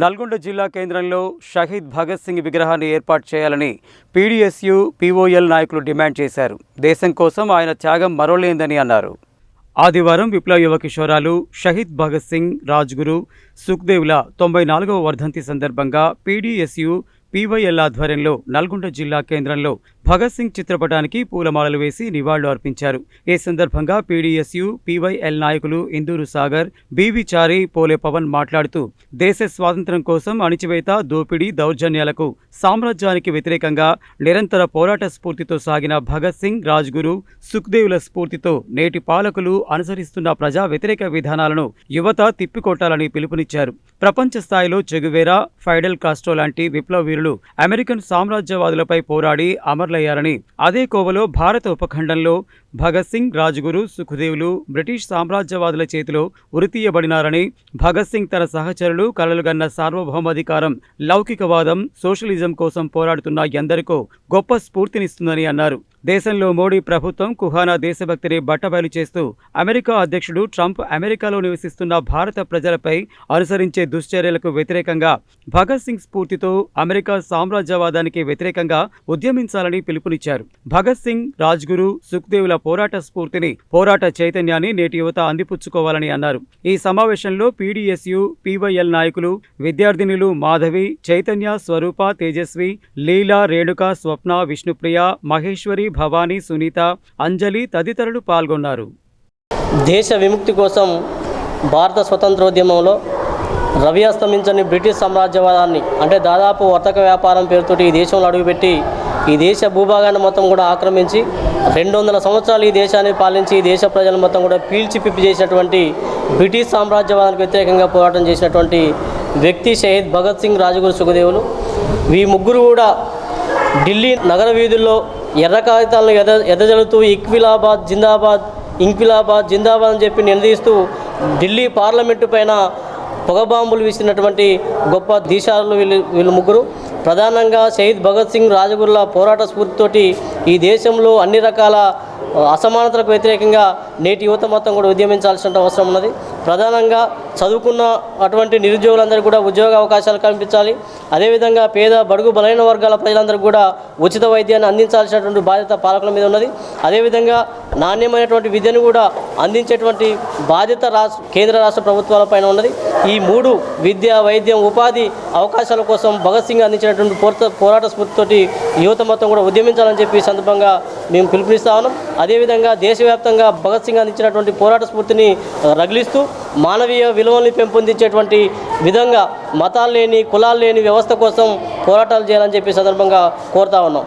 నల్గొండ జిల్లా కేంద్రంలో షహీద్ భగత్ సింగ్ విగ్రహాన్ని ఏర్పాటు చేయాలని పీడీఎస్యు పీఓఎల్ నాయకులు డిమాండ్ చేశారు. దేశం కోసం ఆయన త్యాగం మరోలేందని అన్నారు. ఆదివారం విప్లవ యువ కిషోరాలు షహీద్ భగత్ సింగ్ రాజ్గురు సుఖ్దేవ్ల తొంభై నాలుగవ వర్ధంతి సందర్భంగా పీడీఎస్యు పీవైఎల్ ఆధ్వర్యంలో నల్గొండ జిల్లా కేంద్రంలో భగత్ సింగ్ చిత్రపటానికి పూలమాలలు వేసి నివాళులు అర్పించారు. ఈ సందర్భంగా పీడీఎస్యు పీవైఎల్ నాయకులు ఇందూరు సాగర్ బీవీ చారి పోలే పవన్ మాట్లాడుతూ దేశ స్వాతంత్ర్యం కోసం అణిచివేత దోపిడీ దౌర్జన్యాలకు సామ్రాజ్యానికి వ్యతిరేకంగా నిరంతర పోరాట స్ఫూర్తితో సాగిన భగత్ సింగ్ రాజ్గురు సుఖ్దేవుల స్ఫూర్తితో నేటి పాలకులు అనుసరిస్తున్న ప్రజా వ్యతిరేక విధానాలను యువత తిప్పికొట్టాలని పిలుపునిచ్చారు. ప్రపంచ స్థాయిలో చెగువేరా ఫైడల్ కాస్ట్రో లాంటి విప్లవ వీరులు అమెరికన్ సామ్రాజ్యవాదులపై పోరాడి అమర్ల అమరులయ్యారని అదే కోవలో భారత ఉపఖండంలో భగత్ సింగ్ రాజ్గురు సుఖదేవులు బ్రిటిష్ సామ్రాజ్యవాదుల చేతిలో ఉరితీయబడినారని భగత్ సింగ్ తన సహచరులు కలలుగన్న సార్వభౌమాధికారం లౌకికవాదం సోషలిజం కోసం పోరాడుతున్న ఎందరికో గొప్ప స్ఫూర్తినిస్తుందని అన్నారు. దేశంలో మోడీ ప్రభుత్వం కుహానా దేశభక్తిని బట్టబయలు చేస్తూ అమెరికా అధ్యక్షుడు ట్రంప్ అమెరికాలో నివసిస్తున్న భారత ప్రజలపై అనుసరించే దుశ్చర్యలకు వ్యతిరేకంగా భగత్ సింగ్ స్ఫూర్తితో అమెరికా సామ్రాజ్యవాదానికి వ్యతిరేకంగా ఉద్యమించాలని పిలుపునిచ్చారు. భగత్ సింగ్ రాజ్గురు సుఖ్దేవుల పోరాట స్ఫూర్తిని పోరాట చైతన్యాన్ని నేటి యువత అందిపుచ్చుకోవాలని అన్నారు. ఈ సమావేశంలో పీడీఎస్యు పీవైఎల్ నాయకులు విద్యార్థినులు మాధవి చైతన్య స్వరూప తేజస్వి లీలా రేణుక స్వప్న విష్ణుప్రియ మహేశ్వరి భవానీ సునీత అంజలి తదితరులు పాల్గొన్నారు. దేశ విముక్తి కోసం భారత స్వతంత్రోద్యమంలో రవి అస్తమించని బ్రిటిష్ సామ్రాజ్యవాదాన్ని అంటే దాదాపు వర్తక వ్యాపారం పేరుతోటి ఈ దేశంలో అడుగుపెట్టి ఈ దేశ భూభాగాన్ని మొత్తం కూడా ఆక్రమించి రెండు వందల సంవత్సరాలు ఈ దేశాన్ని పాలించి ఈ దేశ ప్రజలు మొత్తం కూడా పీల్చి పిప్పి చేసినటువంటి బ్రిటిష్ సామ్రాజ్యవాదానికి వ్యతిరేకంగా పోరాటం చేసినటువంటి వ్యక్తి షహీద్ భగత్ సింగ్ రాజగురు సుఖదేవులు. ఈ ముగ్గురు కూడా ఢిల్లీ నగర వీధుల్లో ఎర్ర కాగితాలను ఎద ఎదజల్లుతూ ఇక్విలాబాద్ జిందాబాద్ ఇంక్విలాబాద్ జిందాబాద్ అని చెప్పి నిలదీస్తూ ఢిల్లీ పార్లమెంటు పైన పొగబాంబులు వీసినటువంటి గొప్ప దీశాలు వీళ్ళు వీళ్ళు ముగ్గురు. ప్రధానంగా షహీద్ భగత్ సింగ్ రాజగుర్ల పోరాట స్ఫూర్తితోటి ఈ దేశంలో అన్ని రకాల అసమానతలకు వ్యతిరేకంగా నేటి యువత మొత్తం కూడా ఉద్యమించాల్సిన అవసరం ఉన్నది. ప్రధానంగా చదువుకున్న అటువంటి నిరుద్యోగులందరికీ కూడా ఉద్యోగ అవకాశాలు కల్పించాలి. అదేవిధంగా పేద బడుగు బలైన వర్గాల ప్రజలందరికీ కూడా ఉచిత వైద్యాన్ని అందించాల్సినటువంటి బాధ్యత పాలకుల మీద ఉన్నది. అదేవిధంగా నాణ్యమైనటువంటి విద్యను కూడా అందించేటువంటి బాధ్యత రాష్ట్ర కేంద్ర రాష్ట్ర ప్రభుత్వాలపైన ఉన్నది. ఈ మూడు విద్య వైద్యం ఉపాధి అవకాశాల కోసం భగత్ సింగ్ అందించినటువంటి పోరాట పోరాట స్ఫూర్తితోటి యువత మొత్తం కూడా ఉద్యమించాలని చెప్పి సందర్భంగా మేము పిలుపునిస్తా ఉన్నాం. అదేవిధంగా దేశవ్యాప్తంగా భగత్ సింగ్ అందించినటువంటి పోరాట స్ఫూర్తిని రగిలిస్తూ మానవీయ విలువల్ని పెంపొందించేటువంటి విధంగా మతాలు లేని కులాలు లేని వ్యవస్థ కోసం పోరాటాలు చేయాలని చెప్పి సందర్భంగా కోరుతా ఉన్నాం.